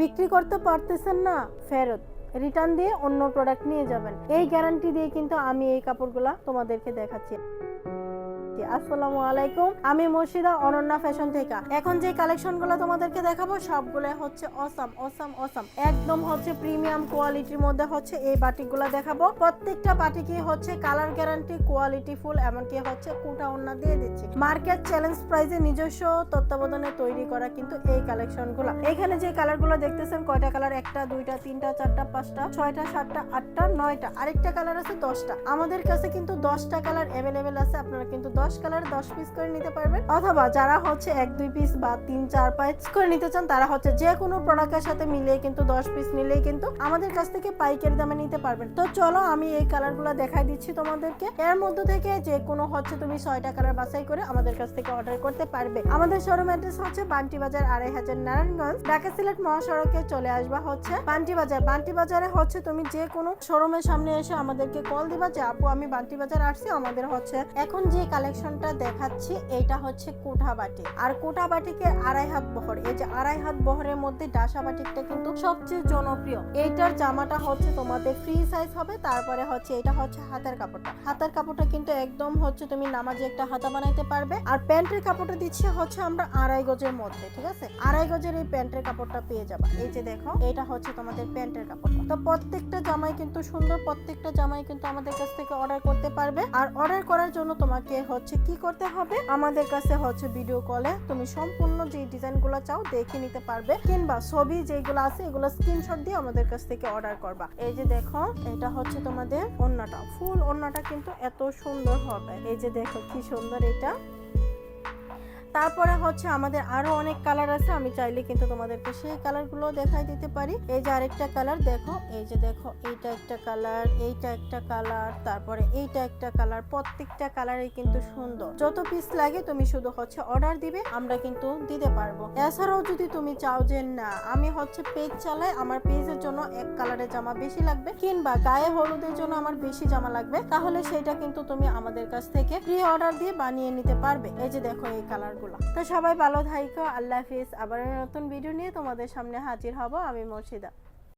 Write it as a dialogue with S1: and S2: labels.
S1: বিক্রি করতে পারতেছেন না, ফেরত। রিটার্ন দিয়ে অন্য প্রোডাক্ট নিয়ে যাবেন। এই গ্যারান্টি দিয়ে কিন্তু আমি এই কাপড়গুলা তোমাদেরকে দেখাচ্ছি। আসসালামু আলাইকুম। আমি মুর্শিদা অনন্যা ফ্যাশন থেকে। এখন যে কালেকশনগুলো তোমাদেরকে দেখাবো, সবগুলো হচ্ছে অসাম অসাম অসাম একদম হচ্ছে প্রিমিয়াম কোয়ালিটির মধ্যে হচ্ছে এই বাটিকগুলো দেখাবো। প্রত্যেকটা বাটিকই হচ্ছে কালার গ্যারান্টি কোয়ালিটি ফুল এমনকি হচ্ছে কুটা ওন্না দিয়ে দিচ্ছি। মার্কেট চ্যালেঞ্জ প্রাইজে নিজস্ব তত্ত্বাবধানে তৈরি করা কিন্তু এই কালেকশনগুলো এখানে যে কালারগুলো দেখতেছেন, কয়টা কালার একটা, দুইটা, তিনটা, চারটা, পাঁচটা, ছয়টা, সাতটা, আটটা, নয়টা। আরেকটা কালার আছে দশটা। আমাদের কাছে কিন্তু দশটা কালার অ্যাভেলেবেল আছে, আপনারা কিন্তু দশ কালার দশ পিস করে নিতে পারবেন। অথবা যারা হচ্ছে এক, দুই পিস বা তিন, চার পিস করে নিতে চান, তারা হচ্ছে যে কোনো প্রোডাক্টের সাথে মিলিয়ে কিন্তু দশ পিস নিলেই কিন্তু আমাদের কাছ থেকে পাইকারি দামে নিতে পারবেন। তো চলো আমি এই কালার কালারগুলো দেখাই দিচ্ছি তোমাদেরকে। এর মধ্যে থেকে যে কোনো হচ্ছে তুমি ছয়টা কালার বাছাই করে আমাদের কাছ থেকে অর্ডার করতে পারবে। আমাদের শোরুম অ্যাড্রেস হচ্ছে বান্টি বাজার আড়াই হাজার নারায়ণগঞ্জ। ঢাকা সিলেট মহাসড়কে চলে আসবা হচ্ছে বান্টি বাজার। বান্টি বাজারে হচ্ছে তুমি যে কোনো শোরুমের সামনে এসে আমাদেরকে কল দিবা যে, আপু, আমি বান্টি বাজার আসছি। আমাদের হচ্ছে এখন যে কালেকশনটা দেখাচ্ছি, এটা হচ্ছে কোঠা বাটি আর কোঠা বাটিকে আড়াই হাত বহর। এই যে আড়াই হাত বহরের মধ্যে ডাসা বাটিকটা কিন্তু সবচেয়ে জনপ্রিয়। এইটার জামাটা হচ্ছে তোমাদের ফ্রি সাইজ হবে, তারপরে হচ্ছে এটা হচ্ছে হাতের কাপড়টা। হাতের কাপড়টা কিন্তু একদম হচ্ছে তুমি নামাজে একটা হাতা বানাইতে পারবে। আর প্যান্টের কাপড়টা দিচ্ছি হচ্ছে আমরা আড়াই গজের মধ্যে, ঠিক আছে? আড়াই গজের এই প্যান্টের কাপড়টা পেয়ে যাবা। এই যে দেখো, এটা হচ্ছে তোমাদের প্যান্টের কাপড়টা। তো প্রত্যেকটা জামাই কিন্তু সুন্দর, প্রত্যেকটা জামাই কিন্তু আমাদের কাছ থেকে অর্ডার করতে পারবে। আর অর্ডার করার জন্য তোমাকে হচ্ছে কি করতে হবে? আমাদের কাছে হচ্ছে ভিডিও কলে তুমি সম্পূর্ণ যে ডিজাইনগুলো চাও দেখে নিতে পারবে। কিংবা ছবি যেগুলো আছে, এগুলো স্ক্রিনশট দিয়ে আমাদের কাছ থেকে অর্ডার করবা। এই যে দেখো, এটা হচ্ছে তোমাদের ওন্নাটা ফুল ওন্নাটা কিন্তু এত সুন্দর হবে। এই যে দেখো কি সুন্দর এটা। তারপরে হচ্ছে আমাদের আরও অনেক কালার আছে, আমি চাইলে কিন্তু তোমাদেরকে সেই কালারগুলো দেখাই দিতে পারি। এই যে আরেকটা কালার দেখো, এই যে দেখো, এইটা একটা কালার এইটা একটা কালার তারপরে এইটা একটা কালার প্রত্যেকটা কালারই কিন্তু সুন্দর। যত পিস লাগে তুমি শুধু হচ্ছে অর্ডার দিবে, আমরা কিন্তু দিতে পারব। এছাড়াও যদি তুমি চাও যে না, আমি হচ্ছে পেজ চালাই, আমার পেজের জন্য এক কালারের জামা বেশি লাগবে, কিংবা গায়ে হলুদের জন্য আমার বেশি জামা লাগবে, তাহলে সেটা কিন্তু তুমি আমাদের কাছ থেকে প্রি অর্ডার দিয়ে বানিয়ে নিতে পারবে। এই যে দেখো এই কালারগুলো তো সবাই ভালো থাইকো, আল্লাহ হাফিজ। আবার নতুন ভিডিও নিয়ে তোমাদের সামনে হাজির হব আমি মুর্শিদা।